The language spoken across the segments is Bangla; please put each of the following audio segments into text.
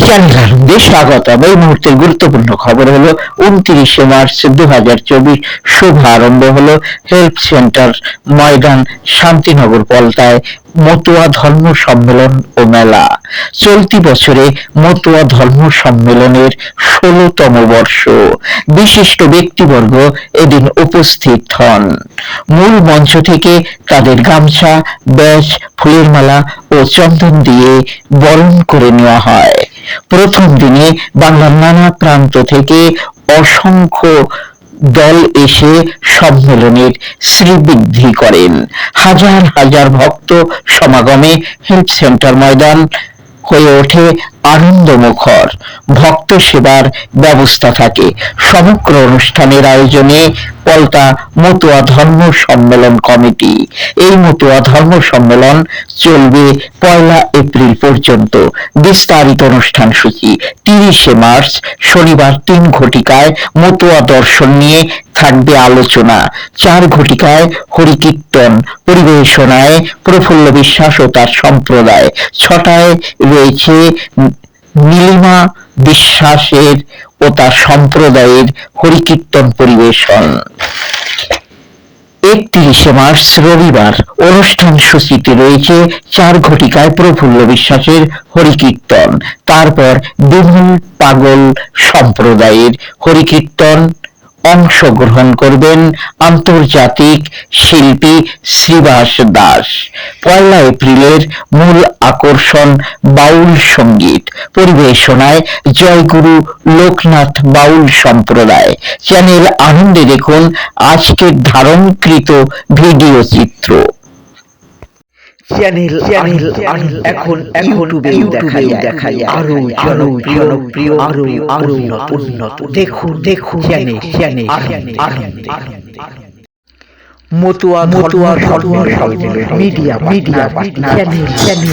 চ্যানেল আনন্দে স্বাগতম এই মুহূর্তের গুরুত্বপূর্ণ খবর হলো উনত্রিশে মার্চ দু হাজার চব্বিশ শুভারম্ভ হলো হেলথ সেন্টার ময়দান শান্তিনগর পলতায় মতুয়া ধর্ম সম্মেলন ও মেলা। চলতি বছরে মতুয়া ধর্ম সম্মেলনের ষোলতম বর্ষ। বিশিষ্ট ব্যক্তিবর্গ এদিন উপস্থিত হন। মূল মঞ্চ থেকে তাদের গামছা, ব্যাজ, ফুলের মালা ও চন্দন দিয়ে বরণ করে নেওয়া হয়। প্রথম দিনে বাংলার নানা প্রান্ত থেকে অসংখ্য দল এসে সম্মেলনের শ্রীবৃদ্ধি করেন। হাজার হাজার ভক্ত সমাগমে হেলথ সেন্টার ময়দান হয়ে ওঠে আনন্দমুখর। ভক্ত সেবার ব্যবস্থা থাকে। সমগ্র অনুষ্ঠানের আয়োজনে পলতা মতুয়া ধর্ম সম্মেলন কমিটি। এই মতুয়া ধর্ম সম্মেলন চলবে পয়লা এপ্রিল পর্যন্ত। বিস্তারিত অনুষ্ঠান সূচি তিরিশে মার্চ, শনিবার তিন ঘটিকায় মতুয়া দর্শন নিয়ে থাকবে আলোচনা, চার ঘটিকায় হরিকীর্তন, পরিবেশনায় প্রফুল্ল বিশ্বাস ও তার সম্প্রদায়। ছটায় রয়েছে নীলিমা বিশ্বাসের ও তার সম্প্রদায়ের হরিকীর্তন পরিবেশন। একত্রিশে মার্চ, রবিবার, অনুষ্ঠান সূচিতে রয়েছে চার ঘটিকায় প্রফুল্ল বিশ্বাসের হরিকীর্তন। তারপর বিমল পাগল সম্প্রদায়ের হরিকীর্তন অংশগ্রহণ করবেন আন্তর্জাতিক শিল্পী শ্রীবাস দাস। পয়লা এপ্রিলের মূল আকর্ষণ বাউল সংগীত। পরিবেশনায় জয়গুরু লোকনাথ বাউল সম্প্রদায়। চ্যানেল আনন্দে দেখুন আজকের ধারণকৃত ভিডিও চিত্র। চ্যানেল চ্যানেল এখন এখন দেখা যায়। দেখা যায়। আরও আরও জনপ্রিয় আরও আরও উন্নত দেখুন দেখুন চ্যানেল চ্যানেল আনন্দে Matua Matua media media channel channel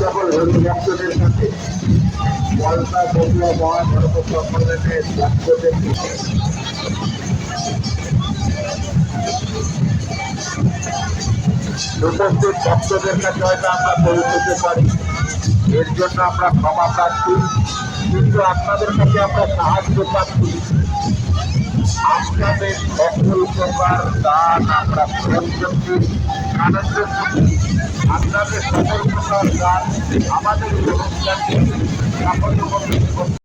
সকল ভক্তদের সাথে কাছে হয়তো আমরা পৌঁছতে পারি, এর জন্য আমরা ক্ষমা প্রার্থী। কিন্তু আপনাদের কাছে আমরা সাহায্য পাচ্ছি আপনাদের সকল প্রকার দান আমরা গ্রহণ করছি। আনন্দ আপনাদের সকল প্রকার দান আমাদের